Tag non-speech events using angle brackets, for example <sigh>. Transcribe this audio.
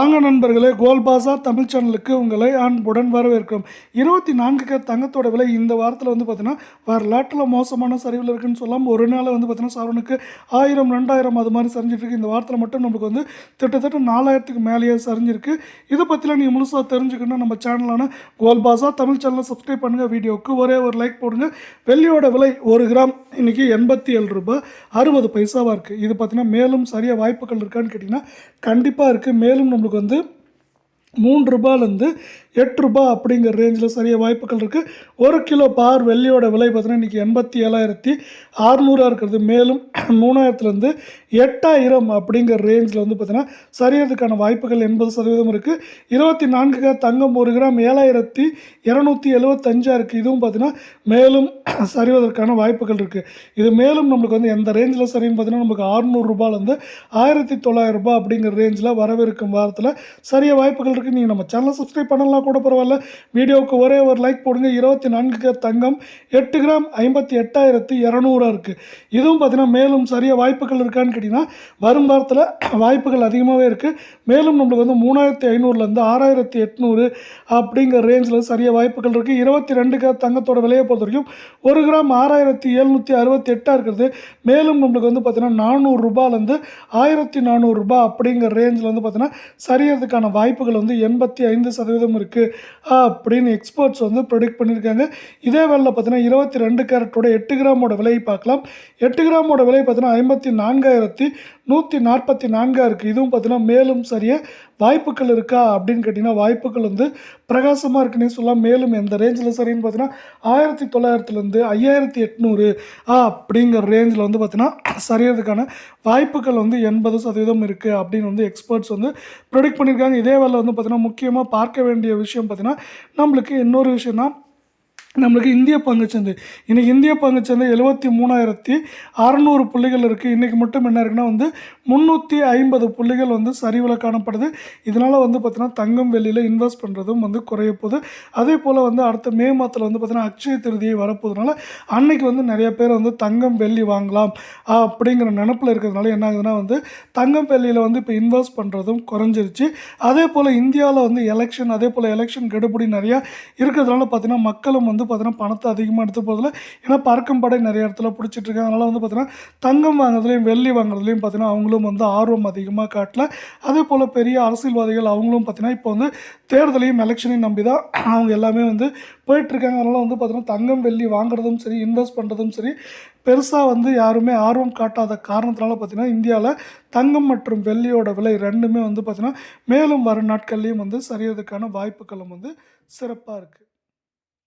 வாங்க நண்பர்களே கோல் பாசா தமிழ் சேனலுக்கு உங்களை அன்புடன் வரவேற்கிறோம். இருபத்தி நான்கு கே தங்கத்தோட விலை இந்த வாரத்தில் வந்து பார்த்தீங்கன்னா வரலாற்றில் மோசமான சரிவில் இருக்குன்னு சொல்லலாம் ஒரு நாள் வந்து பார்த்தீங்கன்னா சரவணுக்கு ஆயிரம் ரெண்டாயிரம் அது மாதிரி சரிஞ்சிட்டு இந்த வாரத்தில் மட்டும் நம்மளுக்கு வந்து கிட்டத்தட்ட நாலாயிரத்துக்கு மேலேயே சரிஞ்சிருக்கு. இதை பற்றிலாம் நீங்கள் முழுசாக தெரிஞ்சுக்கணும்னா நம்ம சேனலான கோல் பாசா தமிழ் சேனலை சப்ஸ்கிரைப் பண்ணுங்கள் வீடியோவுக்கு ஒரே ஒரு லைக் போடுங்க. வெள்ளியோட விலை ஒரு கிராம் இன்றைக்கி எண்பத்தி ஏழு ரூபாய். அறுபது பைசாவாக இருக்குது இது பார்த்தீங்கன்னா மேலும் சரியாக வாய்ப்புகள் இருக்கான்னு கேட்டிங்கன்னா கண்டிப்பாக இருக்குது மேலும் நம்மளுக்கு வந்து மூன்று ரூபாயிலேருந்து எட்டு ரூபாய் அப்படிங்கிற ரேஞ்சில் சரியாக வாய்ப்புகள் இருக்குது ஒரு கிலோ பார் வெள்ளியோட விலை பார்த்தீங்கன்னா இன்றைக்கி எண்பத்தி ஏழாயிரத்தி அறுநூறாக இருக்கிறது. மேலும் <clears throat> மூணாயிரத்துலேருந்து எட்டாயிரம் அப்படிங்கிற ரேஞ்சில் வந்து பார்த்திங்கன்னா சரியறதுக்கான வாய்ப்புகள் எண்பது சதவீதம் இருக்குது இருபத்தி நான்கு தங்கம் ஒரு கிராம் ஏழாயிரத்தி இரநூத்தி எழுபத்தஞ்சாக இருக்குது இதுவும் பார்த்திங்கன்னா மேலும் <clears throat> சரிவதற்கான வாய்ப்புகள் இருக்குது இது மேலும் நம்மளுக்கு வந்து எந்த ரேஞ்சில் சரின்னு பார்த்தீங்கன்னா நமக்கு அறுநூறுபாலேருந்து ஆயிரத்தி தொள்ளாயிரம் ரூபாய் அப்படிங்கிற ரேஞ்சில் வரவிருக்கும் வாரத்தில் சரியாக வாய்ப்புகள் இருக்குது நீங்கள் நம்ம சேனலை சப்ஸ்கிரைப் பண்ணலாம். கூட பரவாயில்ல. வீடியோவுக்கு ஒரே ஒரு லைக் போடுங்க. இருபத்தி நான்கு தங்கம் எட்டு கிராம் ஐம்பத்தி எட்டாயிரத்தி இரநூறா இருக்குது இதுவும் பார்த்தீங்கன்னா மேலும் சரியாக வாய்ப்புகள் இருக்கான்னு கேட்டிங்கன்னா வரும் வாரத்தில் <clears throat> வாய்ப்புகள் அதிகமாகவே இருக்குது மேலும் நம்மளுக்கு வந்து மூணாயிரத்தி ஐநூறுலேருந்து ஆறாயிரத்தி எட்நூறு அப்படிங்கிற ரேஞ்சில் சரியாக வாய்ப்புகள் இருக்குது இருபத்தி ரெண்டுக்கு தங்கத்தோட விலையை பொறுத்த வரைக்கும் ஒரு கிராம் ஆறாயிரத்தி எழுநூற்றி அறுபத்தி எட்டாக இருக்கிறது. மேலும் நம்மளுக்கு வந்து பார்த்தீங்கன்னா நானூறுரூபாலேருந்து ஆயிரத்தி நானூறுரூபா அப்படிங்கிற ரேஞ்சில் வந்து பார்த்தீங்கன்னா சரியறதுக்கான வாய்ப்புகள் வந்து எண்பத்தி ஐந்து சதவீதம் இருக்குது அப்படின்னு எக்ஸ்பர்ட்ஸ் வந்து ப்ரொடிக்ட் பண்ணியிருக்காங்க இதே வேலையில் பார்த்தீங்கன்னா இருபத்தி ரெண்டு கேரட்டோட எட்டு கிராமோட விலையை பார்க்கலாம். எட்டு கிராமோட விலை பார்த்தீங்கன்னா ஐம்பத்தி நான்காயிரத்தி நூற்றி நாற்பத்தி நான்காக இருக்குது இதுவும் பார்த்தீங்கன்னா மேலும் சரியாக வாய்ப்புகள் இருக்கா அப்படின்னு கேட்டிங்கன்னா வாய்ப்புகள் வந்து பிரகாசமாக இருக்குன்னே சொல்லலாம். மேலும் எந்த ரேஞ்சில் சரின்னு பார்த்தீங்கன்னா ஆயிரத்தி தொள்ளாயிரத்துலேருந்து ஐயாயிரத்தி எட்நூறு அப்படிங்கிற ரேஞ்சில் வந்து பார்த்தீங்கன்னா சரியறதுக்கான வாய்ப்புகள் வந்து எண்பது சதவீதம் இருக்குது அப்படின்னு வந்து எக்ஸ்பர்ட்ஸ் வந்து ப்ரொடிக்ட் பண்ணியிருக்காங்க இதே வேலை வந்து பார்த்திங்கன்னா முக்கியமாக பார்க்க வேண்டிய விஷயம் பார்த்திங்கன்னா நம்மளுக்கு இன்னொரு விஷயம் தான் நம்மளுக்கு இந்திய பங்குச்சந்தை. இன்றைக்கி இந்திய பங்குச்சந்தை எழுபத்தி மூணாயிரத்தி அறநூறு புள்ளிகள் இருக்குது இன்றைக்கி மட்டும் என்ன இருக்குன்னா வந்து முந்நூற்றி ஐம்பது புள்ளிகள் வந்து சரிவில் காணப்படுது. இதனால் வந்து பார்த்திங்கன்னா தங்கம் வெள்ளியில் இன்வெஸ்ட் பண்ணுறதும் வந்து குறைய போகுது. அதே போல் வந்து அடுத்த மே மாதத்தில் வந்து பார்த்திங்கன்னா அக்ஷய திருதியை வரப்போதுனால அன்னைக்கு வந்து நிறைய பேர் வந்து தங்கம் வெள்ளி வாங்கலாம் அப்படிங்கிற நினப்பில் இருக்கிறதுனால என்ன ஆகுதுன்னா வந்து தங்கம் வெள்ளியில் வந்து இப்போ இன்வெஸ்ட் பண்ணுறதும் குறைஞ்சிருச்சு. அதே போல் இந்தியாவில் வந்து எலெக்ஷன் அதே போல் எலெக்ஷன் கெடுபடி நிறையா இருக்கிறதுனால பார்த்திங்கன்னா மக்களும் வந்து பார்த்தீங்கன்னா பணத்தை அதிகமாக எடுத்து போகிறதுல ஏன்னா பறக்கும் படை நிறைய இடத்துல பிடிச்சிட்டுருக்காங்க அதனால் வந்து பார்த்தீங்கன்னா தங்கம் வாங்குறதுலையும் வெள்ளி வாங்குறதுலையும் பார்த்தீங்கன்னா அவங்களும் வந்து ஆர்வம் அதிகமாக காட்டல. அதே போல் பெரிய அரசியல்வாதிகள் அவங்களும் பார்த்தீங்கன்னா இப்போ வந்து தேர்தலையும் எலெக்ஷனையும் நம்பி தான் அவங்க எல்லாமே வந்து போயிட்டுருக்காங்க அதனால் வந்து பார்த்தீங்கன்னா தங்கம் வெள்ளி வாங்குறதும் சரி இன்வெஸ்ட் பண்ணுறதும் சரி பெருசாக வந்து யாருமே ஆர்வம் காட்டாத காரணத்தினால பார்த்திங்கன்னா இந்தியாவில் தங்கம் மற்றும் வெள்ளியோட விலை ரெண்டுமே வந்து பார்த்திங்கன்னா மேலும் வரும் நாட்கள்லேயும் வந்து சரியறதுக்கான வாய்ப்புகளும் வந்து சிறப்பாக இருக்குது